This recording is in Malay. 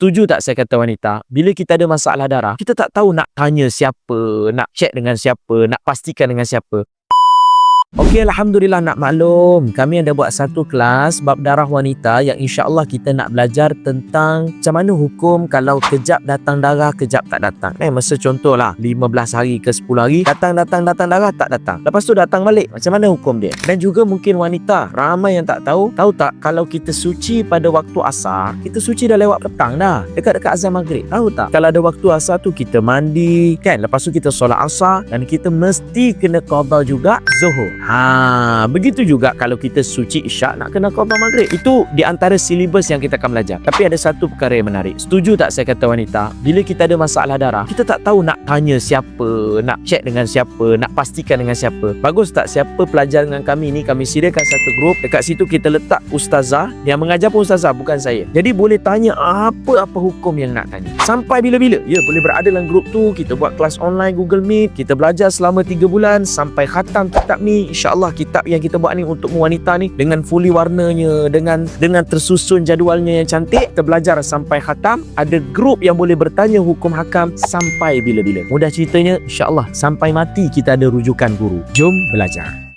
Setuju tak saya kata wanita? Bila kita ada masalah darah, kita tak tahu nak tanya siapa, nak check dengan siapa, nak pastikan dengan siapa. Okey, Alhamdulillah nak maklum. Kami ada buat satu kelas bab darah wanita yang insya-Allah kita nak belajar tentang macam mana hukum kalau kejap datang darah, kejap tak datang. Eh, masa contohlah 15 hari ke 10 hari, datang datang datang darah tak datang. Lepas tu datang balik. Macam mana hukum dia? Dan juga mungkin wanita, ramai yang tak tahu, tahu tak kalau kita suci pada waktu asar, kita suci dah lewat petang dah. Dekat-dekat azan maghrib. Tahu tak? Kalau ada waktu asar tu kita mandi, kan? Lepas tu kita solat asar dan kita mesti kena qada juga zuhur. Ha, begitu juga kalau kita suci isyak nak kena qada maghrib. Itu di antara silibus yang kita akan belajar. Tapi ada satu perkara yang menarik. Setuju tak saya kata wanita? Bila kita ada masalah darah, kita tak tahu nak tanya siapa, nak check dengan siapa, nak pastikan dengan siapa. Bagus tak siapa pelajar dengan kami ni? Kami sediakan satu grup. Dekat situ kita letak ustazah yang mengajar pun ustazah bukan saya. Jadi boleh tanya apa-apa hukum yang nak tanya. Sampai bila-bila? Ya, boleh berada dalam grup tu. Kita buat kelas online Google Meet. Kita belajar selama 3 bulan sampai khatam kitab ni. InsyaAllah kitab yang kita buat ni untuk wanita ni dengan fully warnanya, dengan dengan tersusun jadualnya yang cantik. Kita belajar sampai khatam. Ada grup yang boleh bertanya hukum hakam sampai bila-bila. Mudah ceritanya, insyaAllah sampai mati kita ada rujukan guru. Jom belajar.